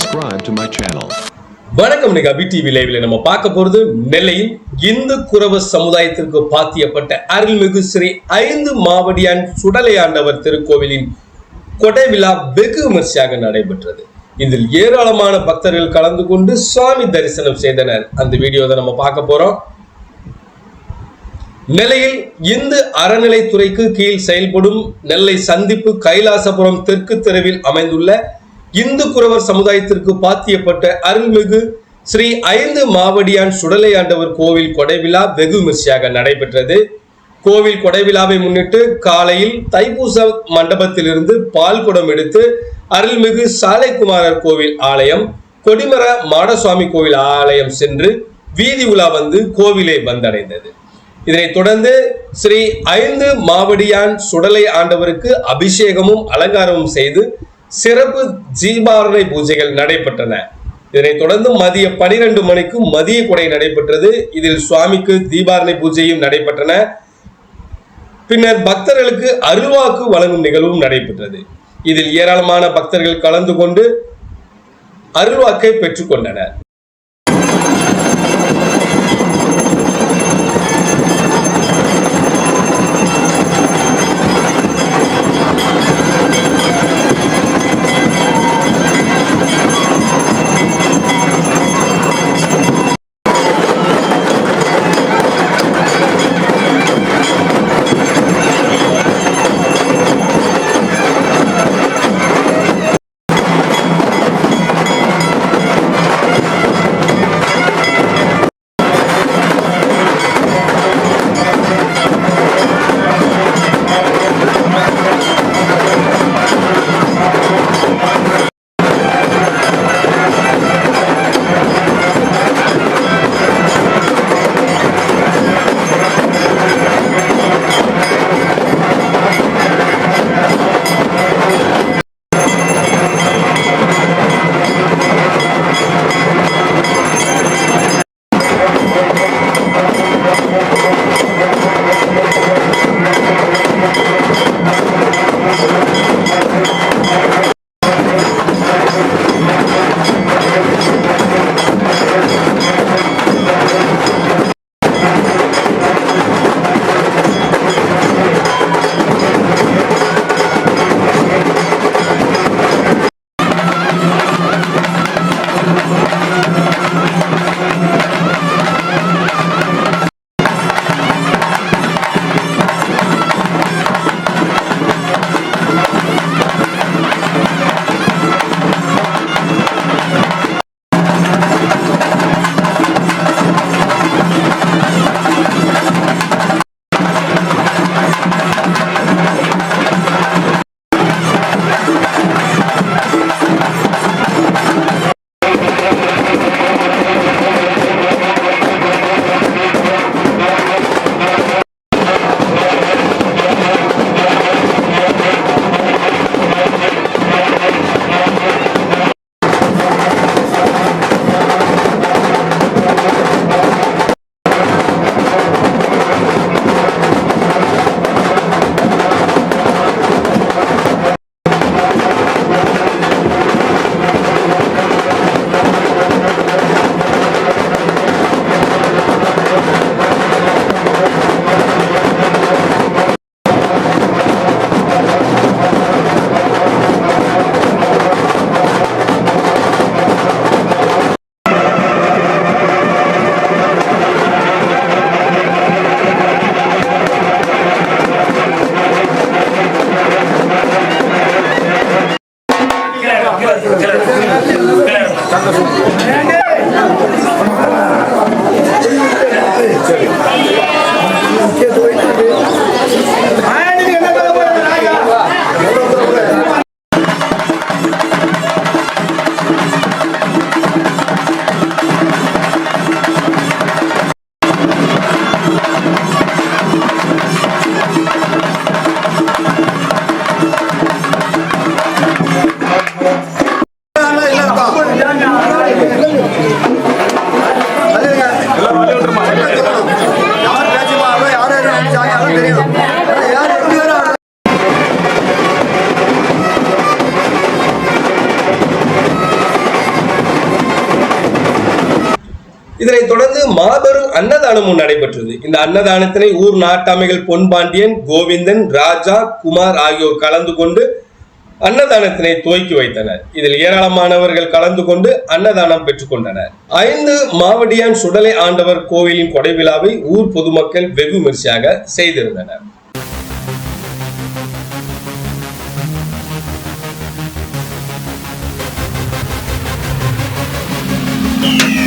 subscribe to my channel. வணக்கம். இன்னைக்கு TV லைவ்ல நம்ம பார்க்க போறது நெல்லையில் இந்து குரவ சமுதாயத்திற்கு பாத்தியப்பட்ட அருள்மிகு ஸ்ரீ ஐந்து மாவடியான் சுடலையாண்டவர் திருக்கோவிலின் கொடை விழா வெகு விமர்சையாக நடைபெற்றது. இதில் ஏராளமான பக்தர்கள் கலந்து கொண்டு சுவாமி தரிசனம் செய்தனர். அந்த வீடியோ தான் நம்ம பார்க்க போறோம். நெல்லையில் இந்து அறநிலைத்துறைக்கு கீழ் செயல்படும் நெல்லை சந்திப்பு கைலாசபுரம் தெற்கு தெருவில் அமைந்துள்ள இந்து குறவர் சமுதாயத்திற்கு பாத்தியப்பட்ட அருள்மிகு ஸ்ரீ ஐந்து மாவடியான் சுடலை ஆண்டவர் கோவில் கொடைவிழா வெகு விமர்சையாக நடைபெற்றது. கோவில் கொடைவிழாவை முன்னிட்டு காலையில் தைப்பூச மண்டபத்திலிருந்து பால் குடம் எடுத்து அருள்மிகு சாலைக்குமாரர் கோவில் ஆலயம் கொடிமர மாடசுவாமி கோவில் ஆலயம் சென்று வீதி உலா வந்து கோவிலை வந்தடைந்தது. இதனைத் தொடர்ந்து ஸ்ரீ ஐந்து மாவடியான் சுடலை ஆண்டவருக்கு அபிஷேகமும் அலங்காரமும் செய்து சிறப்பு ஜீபாரணை பூஜைகள் நடைபெற்றன. இதனைத் தொடர்ந்து மதிய பனிரெண்டு மணிக்கு மதிய கொடை நடைபெற்றது. இதில் சுவாமிக்கு தீபாரணை பூஜையும் நடைபெற்றன. பின்னர் பக்தர்களுக்கு அருள்வாக்கு வழங்கும் நிகழ்வும் நடைபெற்றது. இதில் ஏராளமான பக்தர்கள் கலந்து கொண்டு அருள்வாக்கை பெற்றுக்கொண்டனர் Dankeschön. Danke. இதனைத் தொடர்ந்து மாபெரும் அன்னதானமும் நடைபெற்றது. இந்த அன்னதானத்தினை ஊர் நாட்டாமைகள் பொன்பாண்டியன் கோவிந்தன் ராஜா குமார் ஆகியோர் கலந்து கொண்டு அன்னதானத்தினை துவக்கி வைத்தனர். இதில் ஏராளமானவர்கள் கலந்து கொண்டு அன்னதானம் பெற்றுக்கொண்டனர் ஐந்து மாவடியான் சுடலை ஆண்டவர் கோவிலின் கொடை விழாவை ஊர் பொதுமக்கள் வெகு விமர்சையாக செய்திருந்தனர். Yeah.